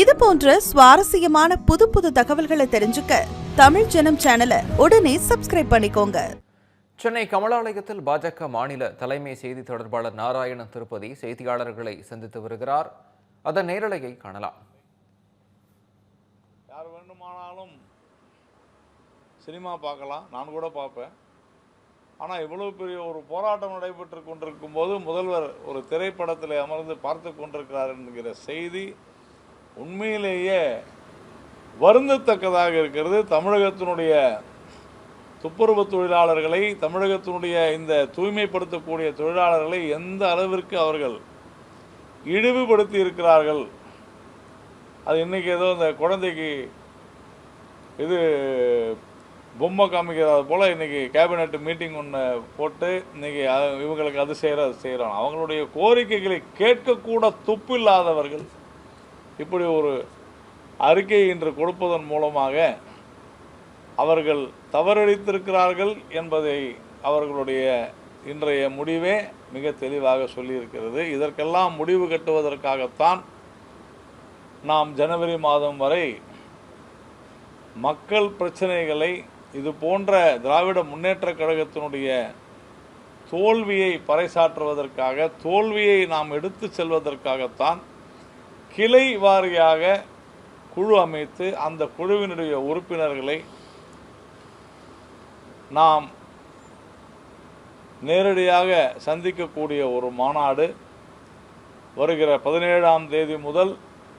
இது போன்ற சுவாரஸ்யமான புது புது தகவல்களை தெரிஞ்சுக்க தமிழ் ஜனம் சேனலை உடனே சப்ஸ்கிரைப் பண்ணிக்கோங்க. சென்னை கமலாலயத்தில் பாஜக மாநில தலைமை செய்தி தொடர்பாளர் நாராயணன் திருப்பதி செய்தியாளர்களை சந்தித்து வருகிறார். அதன் நேரலையை காணலாம். யார் வேண்டுமானாலும் சினிமா பார்க்கலாம். நான் கூட பார்ப்பேன். ஆனால் இவ்வளவு பெரிய ஒரு போராட்டம் நடைபெற்று கொண்டிருக்கும் போது முதல்வர் ஒரு திரைப்படத்தில் அமர்ந்து பார்த்து கொண்டிருக்கிறார் என்கிற செய்தி உண்மையிலேயே வருந்தத்தக்கதாக இருக்கிறது. தமிழகத்தினுடைய துப்புரவு தொழிலாளர்களை தமிழகத்தினுடைய இந்த தூய்மைப்படுத்தக்கூடிய தொழிலாளர்களை எந்த அளவிற்கு அவர்கள் இழிவுபடுத்தி இருக்கிறார்கள் அது இன்னைக்கு ஏதோ இந்த குழந்தைக்கு இது பொம்மை காமிக்கிறது போல் இன்றைக்கி கேபினெட் மீட்டிங் ஒன்று போட்டு இன்றைக்கி இவங்களுக்கு அது செய்கிற அது செய்கிறோம் அவங்களுடைய கோரிக்கைகளை கேட்கக்கூட துப்பில்லாதவர்கள் இப்படி ஒரு அறிக்கை இன்று கொடுப்பதன் மூலமாக அவர்கள் தவறளித்திருக்கிறார்கள் என்பதை அவர்களுடைய இன்றைய முடிவே மிக தெளிவாக சொல்லியிருக்கிறது. இதற்கெல்லாம் முடிவு கட்டுவதற்காகத்தான் நாம் ஜனவரி மாதம் வரை மக்கள் பிரச்சனைகளை இது போன்ற திராவிட முன்னேற்ற கழகத்தினுடைய தோல்வியை பறைசாற்றுவதற்காக தோல்வியை நாம் எடுத்து செல்வதற்காகத்தான் கிளை வாரியாக குழு அமைத்து அந்த குழுவினுடைய உறுப்பினர்களை நாம் நேரடியாக சந்திக்கக்கூடிய ஒரு மாநாடு வருகிற பதினேழாம் தேதி முதல்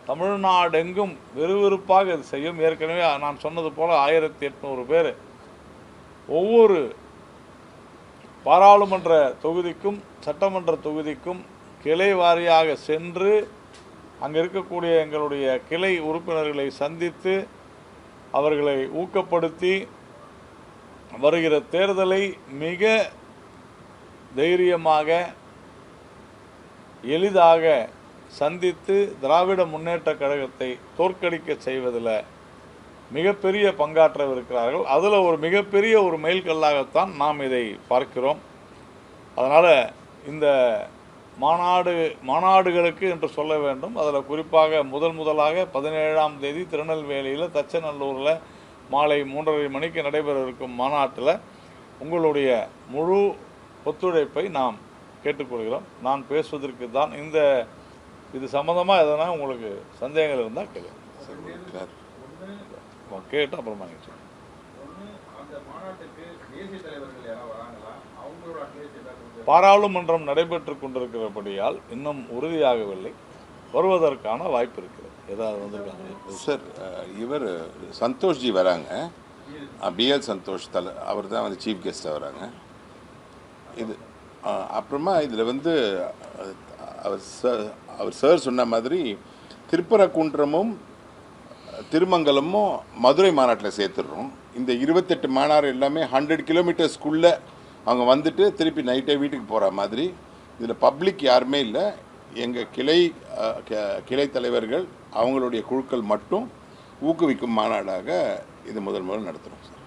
தமிழ்நாடெங்கும் விறுவிறுப்பாக இது செய்யும். ஏற்கனவே நான் சொன்னது போல் ஆயிரத்தி எட்நூறு பேர் ஒவ்வொரு பாராளுமன்ற தொகுதிக்கும் சட்டமன்ற தொகுதிக்கும் கிளை வாரியாக சென்று அங்கே இருக்கக்கூடிய எங்களுடைய கிளை உறுப்பினர்களை சந்தித்து அவர்களை ஊக்கப்படுத்தி வருகிற தேர்தலை மிக தைரியமாக எளிதாக சந்தித்து திராவிட முன்னேற்ற கழகத்தை தோற்கடிக்க செய்வதில் மிகப்பெரிய பங்காற்றவிருக்கிறார்கள். அதில் ஒரு மிகப்பெரிய ஒரு மைல்கல்லாகத்தான் நாம் இதை பார்க்கிறோம். அதனால் இந்த மாநாடு மாநாடுகளுக்கு என்று சொல்ல வேண்டும். அதில் குறிப்பாக முதல் முதலாக பதினேழாம் தேதி திருநெல்வேலியில் தச்சநல்லூரில் மாலை மூன்றரை மணிக்கு நடைபெற இருக்கும் மாநாட்டில் உங்களுடைய முழு ஒத்துழைப்பை நாம் கேட்டுக்கொள்கிறோம். நான் பேசுவதற்கு தான் இந்த இது சம்மந்தமாக எதனா உங்களுக்கு சந்தேகங்கள் இருந்தால் கேளுங்க. கேட்டு அப்புறமா நீங்கள் சொல்லுங்க. பாராளுமன்றம் நடைபெற்று கொண்டிருக்கிறபடியால் இன்னும் உறுதியாகவில்லை. வருவதற்கான வாய்ப்பு இருக்கிறது. ஏதாவது வந்திருக்காங்க சார் இவர் சந்தோஷ்ஜி வராங்க. பிஎல் சந்தோஷ் தலை அவர் தான் வந்து சீஃப் கெஸ்ட்டாக வராங்க. இது அப்புறமா இதில் வந்து அவர் சார் அவர் சார் சொன்ன மாதிரி திருப்பரக்குன்றமும் திருமங்கலமும் மதுரை மாநாட்டில் சேர்த்துடுறோம் இந்த இருபத்தெட்டு மாநாடு எல்லாமே ஹண்ட்ரட் கிலோமீட்டர்ஸ்க்குள்ளே அவங்க வந்துட்டு திருப்பி நைட்டே வீட்டுக்கு போகிற மாதிரி இதில் பப்ளிக் யாருமே இல்லை எங்கள் கிளை கிளை தலைவர்கள் அவங்களுடைய குழுக்கள் மட்டும் ஊக்குவிக்கும் மாநாடாக இது முதல் முதல் நடத்துகிறோம் சார்